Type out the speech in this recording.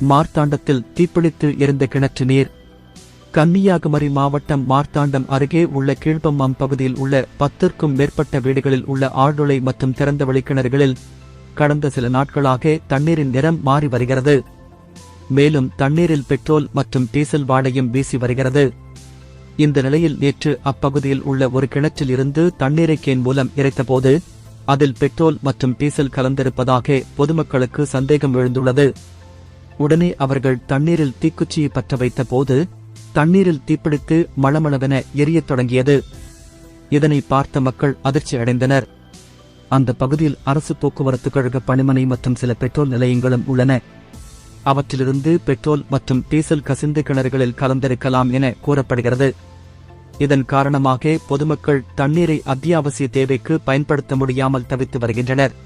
மார்த்தாண்டத்தில் தீப்பிடித்து எரிந்த கிணற்று நீர். கன்னியாகுமரி மாவட்டம் மார்த்தாண்டம் அருகே உள்ள கீழ்பம்மாம் பகுதியில் உள்ள பத்திற்கும் மேற்பட்ட வீடுகளில் உள்ள ஆழ்துளை மற்றும் திறந்தவெளி கிணறுகளில் கடந்த சில நாட்களாக தண்ணீரின் நிறம் மாறி வருகிறது. மேலும் தண்ணீரில் பெட்ரோல் மற்றும் டீசல் வாடையும் வீசி வருகிறது. இந்த நிலையில் நேற்று அப்பகுதியில் உள்ள ஒரு கிணற்றில் இருந்து தண்ணீரை கேன் மூலம் இறைத்தபோது அதில் பெட்ரோல் மற்றும் டீசல் கலந்திருப்பதாக பொதுமக்களுக்கு சந்தேகம் எழுந்துள்ளது. உடனே அவர்கள் தண்ணீரில் தீக்குச்சியை பற்ற வைத்த போது தண்ணீரில் தீப்பிடித்து மளமளவென எரியத் தொடங்கியது. இதனை பார்த்த மக்கள் அதிர்ச்சி அடைந்தனர். அந்த பகுதியில் அரசு போக்குவரத்து கழக பணிமனை மற்றும் சில பெட்ரோல் நிலையங்களும் உள்ளன. அவற்றிலிருந்து பெட்ரோல் மற்றும் டீசல் கசிந்து கிணறுகளில் கலந்திருக்கலாம் என கூறப்படுகிறது. இதன் காரணமாக பொதுமக்கள் தண்ணீரை அத்தியாவசிய தேவைக்கு பயன்படுத்த முடியாமல் தவித்து வருகின்றனர்.